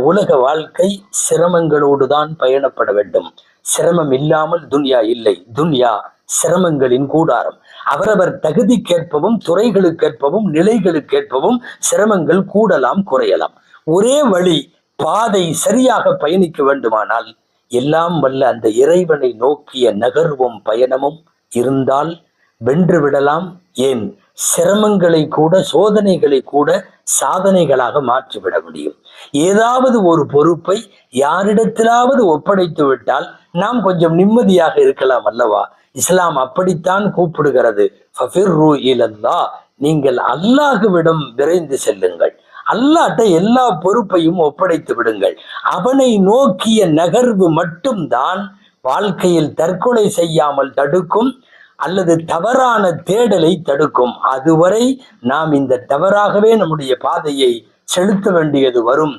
உலக வாழ்க்கை சிரமங்களோடு தான் பயணப்பட வேண்டும். சிரமம் இல்லாமல் துன்யா இல்லை. துன்யா சிரமங்களின் கூடாரம். அவரவர் தகுதிக்கேற்பவும் துறைகளுக்கேற்பவும் நிலைகளுக்கேற்பவும் சிரமங்கள் கூடலாம் குறையலாம். ஒரே வழி பாதை சரியாக பயணிக்க வேண்டுமானால் எல்லாம் வல்ல அந்த இறைவனை நோக்கிய நகர்வும் பயணமும் இருந்தால் வென்று விடலாம். ஏன்? சிரமங்களை கூட சோதனைகளை கூட சாதனைகளாக மாற்றிவிட முடியும். ஏதாவது ஒரு பொறுப்பை யாரிடத்திலாவது ஒப்படைத்து விட்டால் நாம் கொஞ்சம் நிம்மதியாக இருக்கலாம் அல்லவா? இஸ்லாம் அப்படித்தான் கூப்பிடுகிறது. இலல்லா நீங்கள் அல்லாஹுவிடம் விரைந்து செல்லுங்கள். அல்லாட்ட எல்லா பொறுப்பையும் ஒப்படைத்து விடுங்கள். அவனை நோக்கிய நகர்வு மட்டும்தான் வாழ்க்கையில் தற்கொலை செய்யாமல் தடுக்கும். அல்லது தவறான தேடலை தடுக்கும். அதுவரை நாம் இந்த தவறாகவே நம்முடைய பாதையை செலுத்த வேண்டியது வரும்.